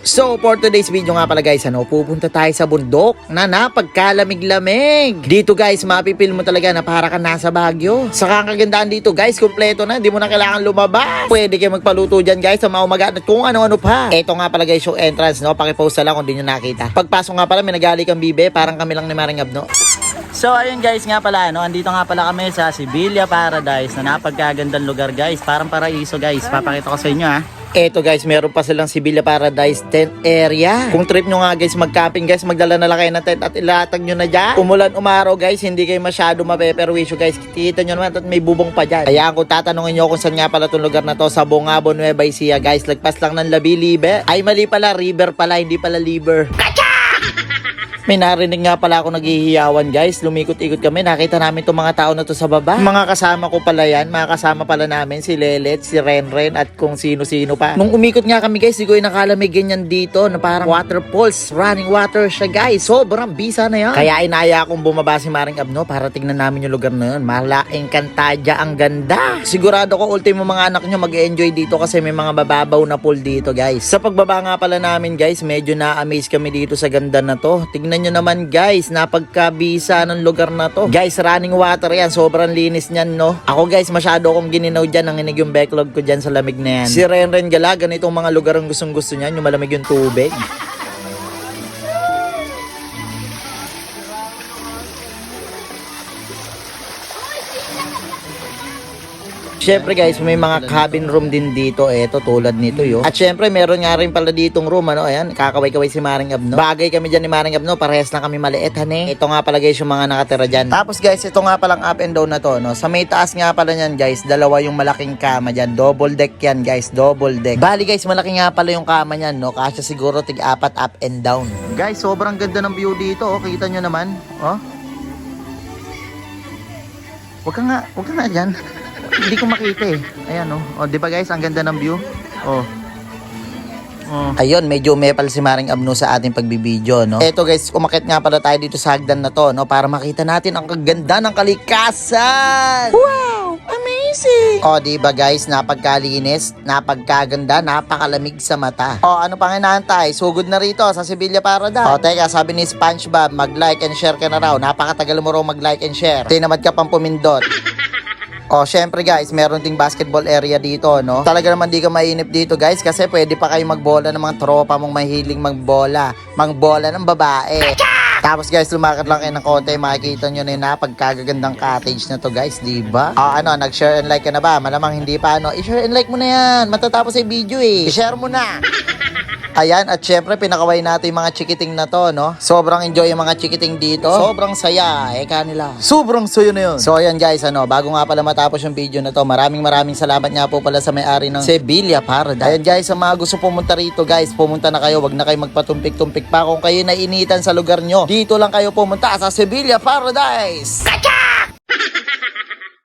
So, for today's video nga pala guys, ano, pupunta tayo sa bundok na napagkalamig-lamig. Dito guys, mapipil mo talaga na para ka nasa Baguio. Saka ang kagandaan dito guys, kompleto na, di mo na kailangan lumabas. Pwede kayo magpaluto dyan guys sa maumaga at kung ano-ano pa. Ito nga pala guys yung entrance, no? Pakipost na lang kung di nyo nakita. Pagpasok nga pala, may nagali kang bibe, parang kami lang ni Maring Abno. So ayun guys nga pala no, andito nga pala kami sa Sibilia Paradise na napagkagandang lugar guys, parang paraiso guys. Papakita ko sa inyo ha. Eto guys, meron pa silang Sibilia Paradise tent area. Kung trip nyo nga guys mag-camping guys, magdala na lang kayo ng tent at ilatag nyo na dyan. Umulan umaraw guys, hindi kayo masyado mapeperwisyo guys. Kita nyo naman at may bubong pa dyan. Kaya kung tatanungin nyo kung saan nga pala itong lugar na to, sa Bongabo, Nueva Ecija guys, lagpas lang ng Labi Libe. Ay mali pala, river pala, hindi pala liver. May narinig nga pala ako naghihiyawan guys. Lumikot-ikot kami. Nakita namin itong mga tao na to sa baba. Mga kasama ko pala yan. Mga kasama pala namin si Lelet, si Renren at kung sino-sino pa. Nung umikot nga kami guys, ko nakala may ganyan dito na parang waterfalls. Running water siya guys. Sobrang bisa na yan. Kaya inaya akong bumaba si Maring Abno para tignan namin yung lugar na yun. Malaking kantadya ang ganda. Sigurado ko ultimo mga anak nyo mag-enjoy dito kasi may mga bababaw na pool dito guys. Sa pagbaba nga pala namin guys, medyo na-amaze kami dito sa ganda na to. Tignan nyo naman guys, napagkabisa ng lugar na to. Guys, running water yan. Sobrang linis niyan, no? Ako guys, masyado akong gininaw dyan. Nanginig yung backlog ko dyan sa lamig na yan. Si Renren Gala, ganitong mga lugar ang gustong gusto niyan. Yung malamig yung tubig. Syempre guys, may mga cabin room din dito. Eto, tulad nito yo. At syempre, meron nga rin pala ditong room. Ano, ayan, kakaway-kaway si Maring Abno. Bagay kami dyan ni Maring Abno. Parehas lang kami maliit, hane. Ito nga pala guys yung mga nakatira dyan. Tapos guys, ito nga palang up and down na to. No? Sa may taas nga pala yan guys, dalawa yung malaking kama dyan. Double deck yan guys, double deck. Bali guys, malaki nga pala yung kama niyan. No? Kasya siguro tig apat up and down. Guys, sobrang ganda ng view dito. Oh. Kita nyo naman. Oh. Huwag ka nga, huwag ka nga dyan. Hindi ko makita eh. Ayan oh. Oh, 'di ba guys, ang ganda ng view. Oh. Oh. Ayun, medyo mepal si Maring Abno sa ating pagbibideo, no? Eto guys, umakit nga pala tayo dito sa hagdan na to, no? Para makita natin ang kaganda ng kalikasan! Wow! Amazing! O, di ba guys, napagkalinis, napagkaganda, napakalamig sa mata. O, ano pang inaantay? Sugod na rito sa Sibilia Paradise. O, teka, sabi ni SpongeBob, mag-like and share ka na raw. Napakatagal mo raw mag-like and share. Tinamad ka pang pumindot. Oh, syempre guys, meron ding basketball area dito, no? Talaga naman di ka mainip dito, guys, kasi pwede pa kayo magbola ng mga tropa mong mahiling magbola. Mangbola ng babae. Tapos guys, lumakad lang kayo ng konti, makikita nyo na yun na pagkagagandang cottage na to guys, di ba? Oh, ano, nag-share and like ka na ba? Malamang hindi pa, ano? I-share and like mo na yan. Matatapos yung video eh. I-share mo na. Ayan, at syempre pinakaway natin yung mga chikiting na to, no? Sobrang enjoy yung mga chikiting dito. Sobrang saya, eh kanila. Sobrang saya na yun. So ayan guys, ano, bago nga pala matapos yung video na to, maraming maraming salamat nga po pala sa may-ari ng Sevilla Paradise. Ayan guys, sa mga gusto pumunta rito guys, pumunta na kayo, wag na kayo magpatumpik-tumpik pa kung kayo nainitan sa lugar nyo. Dito lang kayo pumunta sa Sevilla Paradise. Kacha!